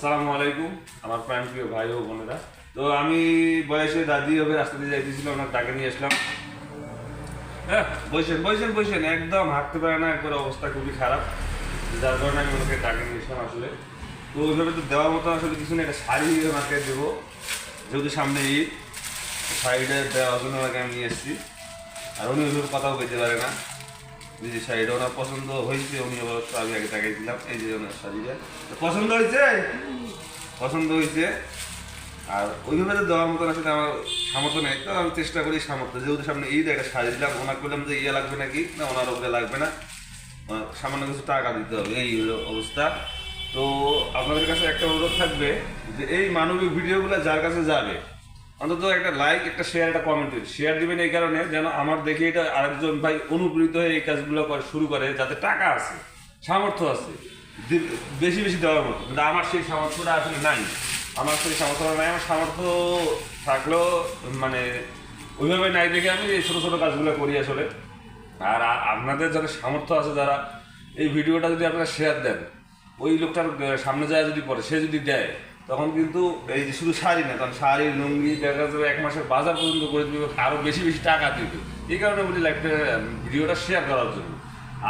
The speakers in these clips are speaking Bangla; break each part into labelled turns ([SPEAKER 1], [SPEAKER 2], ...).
[SPEAKER 1] আসসালামু আলাইকুম, আমার প্রাণ প্রিয় ভাই ও বোনেরা। তো আমি বয়সে দাদি হবে, রাস্তা দিয়ে যাইতেছিল ওনার টাকা নিয়ে আসলাম। হ্যাঁ বসেন বসেন বসেন। একদম হাঁটতে পারে না, একবার অবস্থা খুবই খারাপ। যার কারণে আমি ওনাকে টাকা নিয়ে আসলাম আসলে। তো ওইভাবে তো দেওয়ার মতো আসলে কিছু নেই, একটা শাড়ি ওনাকে দেবো। যেহেতু সামনে ঈদ, শাড়িটা দেওয়ার জন্য ওনাকে আমি নিয়ে এসেছি আর উনি ওইভাবে কথাও বলতে পারে না। যে শাড়িটা ওনার পছন্দ হয়েছে, উনি অবশ্য আমি আগে তাকাইছিলাম এই যে ওনার শাড়িটা। পছন্দ হয়েছে? পছন্দ হয়েছে। আর ওইভাবে তো দেওয়ার মতন আসলে আমার সামর্থ্য নেই। তো আমি চেষ্টা করি সামর্থ্য। যেহেতু সামনে ঈদ, একটা শাড়ি দিলাম, ওনাকে বললাম যে ইয়ে লাগবে নাকি? না, ওনার ওপরে লাগবে না। সামান্য কিছু টাকা দিতে হবে, এই হলো অবস্থা। তো আপনাদের কাছে একটা অনুরোধ থাকবে যে এই মানবিক ভিডিওগুলো যার কাছে যাবে অন্তত একটা লাইক একটা শেয়ার একটা কমেন্ট শেয়ার দিবেন এই কারণে যেন আমার দেখে এটা আরেকজন ভাই অনুপ্রেরিত হয়ে এই কাজগুলো করে, শুরু করে, যাতে টাকা আছে, সামর্থ্য আছে। বেশি বেশি দেওয়ার মতো। কিন্তু আমার সেই সামর্থ্যটা আসলে নাই। আমার সেই সামর্থ্য নাই। আমার সামর্থ্য থাকলেও মানে ওইভাবে নাই দেখে আমি এই ছোটো ছোটো কাজগুলো করি আসলে। আর আপনাদের যারা সামর্থ্য আছে, যারা এই ভিডিওটা যদি আপনারা শেয়ার দেন, ওই লোকটার সামনে যায় যদি পড়ে, সে যদি দেয় তখন কিন্তু এই যে শুধু শাড়ি না তখন শাড়ি, লুঙ্গি দেখা যাবে এক মাসের বাজার পর্যন্ত করে দিবে আরও বেশি বেশি টাকা দিবে। এই কারণে বলি লাইফটা ভিডিওটা শেয়ার করার জন্য।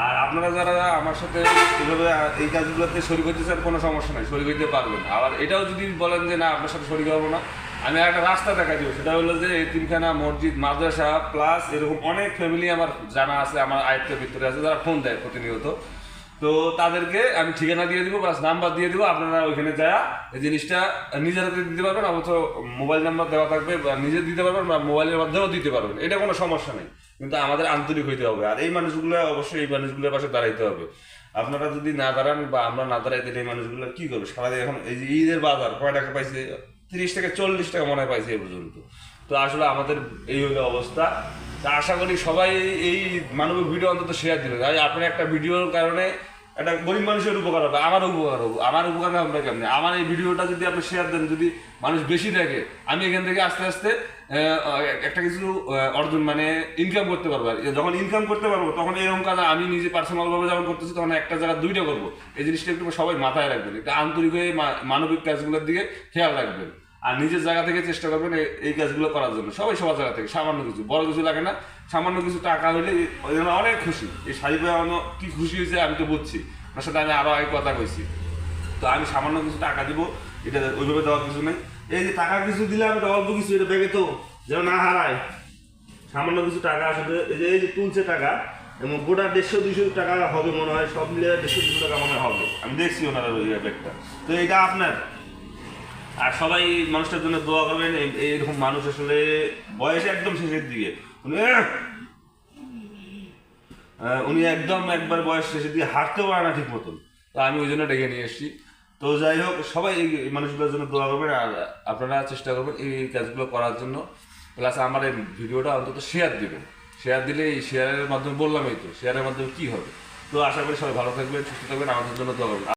[SPEAKER 1] আর আপনারা যারা আমার সাথে এভাবে এই কাজগুলোতে শরীর হতে চান, কোনো সমস্যা নাই, শরীর হইতে পারবেন। আবার এটাও যদি বলেন যে, না, আপনার সাথে শরীর করব না, আমি একটা রাস্তা দেখা দিব, সেটা হলো যে, এই তিনখানা মসজিদ, মাদ্রাসা প্লাস এরকম অনেক ফ্যামিলি আমার জানা আছে, আমার আয়ত্তের ভিতরে আছে, যারা ফোন দেয় প্রতিনিয়ত। তো তাদেরকে আমি ঠিকানা দিয়ে দিব প্লাস নাম্বার দিয়ে দিব, আপনারা ওইখানে যায় এই জিনিসটা নিজের হাতে দিতে পারবেন অবশ্য মোবাইল নাম্বার দেওয়া থাকবে বা নিজে দিতে পারবেন বা মোবাইলের মাধ্যমেও দিতে পারবেন। এটা কোনো সমস্যা নেই, কিন্তু আমাদের আন্তরিক হইতে হবে। আর এই মানুষগুলো অবশ্যই এই মানুষগুলোর পাশে দাঁড়াইতে হবে। আপনারা যদি না দাঁড়ান বা আমরা না দাঁড়াই তাহলে এই মানুষগুলো, কি করবে? সারাদিন এখন এই যে ঈদের বাজার কয় টাকা পাইছে? তিরিশ থেকে চল্লিশ টাকা মনে হয় পাইছে এই পর্যন্ত। তো আসলে আমাদের এই হলো অবস্থা। তা আশা করি সবাই এই মানবিক ভিডিও অন্তত শেয়ার দিবেন। আর আপনার একটা ভিডিওর কারণে একটা গরিব মানুষের উপকার হবে আমার উপকার হবে। আমার উপকার হবে কেমনি? আমার এই ভিডিওটা যদি আপনি শেয়ার দেন, যদি মানুষ বেশি দেখে, আমি এখান থেকে আস্তে আস্তে একটা কিছু অর্জন মানে ইনকাম করতে পারব। যখন ইনকাম করতে পারব, তখন এরকম কাজ আমি নিজে পার্সোনাল ভাবে যখন করতেছি, তখন একটা জায়গা দুইটা করব। এই জিনিসটা একটু সবাই মাথায় রাখবেন। এটা আন্তরিক হয়ে মানবিক কাজগুলোর দিকে খেয়াল রাখবেন। আর নিজের জায়গা থেকে চেষ্টা করবেন এই- কাজগুলো করার জন্য। সবাই সবার জায়গা থেকে, সামান্য কিছু, বড় কিছু লাগে না। সামান্য কিছু টাকা জন্য অনেক খুশি। এই শাড়ি পাওয়ানো কি খুশি হয়েছে আমি তো বুঝছি। আপনার সাথে আমি আরও আগে কথা কইছি। তো আমি সামান্য কিছু টাকা দিব, এটা ওইভাবে দেওয়ার কিছু নেই। এই যে টাকা কিছু দিলাম এটা অল্প কিছু এটা ব্যাগে তো যেন না হারায়। সামান্য কিছু টাকা আসলে এই যে এই যে তুলছে টাকা, এবং গোটা দেড়শো দুশো টাকা হবে মনে হয়, সব মিলে দেড়শো দুশো টাকা মনে হবে। আমি দেখছি ওনারা ওই ব্যাগটা। তো এটা আপনার। আর সবাই মানুষটার জন্য দোয়া করবেন, এই- এইরকম মানুষ আসলে বয়স একদম শেষের দিকে। উনি একদম একবার বয়স শেষের দিকে হাঁটতেও পারে না ঠিক মতন। তো আমি ওই জন্য ডেকে নিয়ে এসেছি। তো যাই হোক, সবাই এই মানুষগুলোর জন্য দোয়া করবেন আর আপনারা চেষ্টা করবেন এই কাজগুলো করার জন্য। প্লাস আমার এই ভিডিওটা অন্তত শেয়ার দিবেন। শেয়ার দিলে এই শেয়ারের মাধ্যমে বললাম এই তো শেয়ারের মাধ্যমে কী হবে? তো আশা করি সবাই ভালো থাকবেন, সুস্থ থাকবেন, আমাদের জন্য দোয়া করবেন।